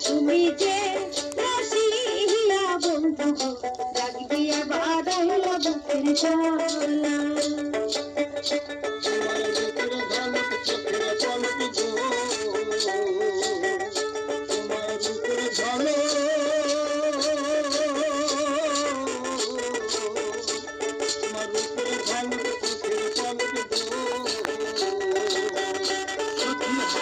তুমি যে রাশিয়া বন্ধু রাখবি আবার বন্ধুর চলা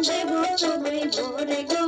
বন্দে ভোরে ভোরে গো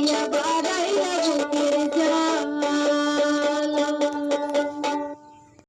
Yeah.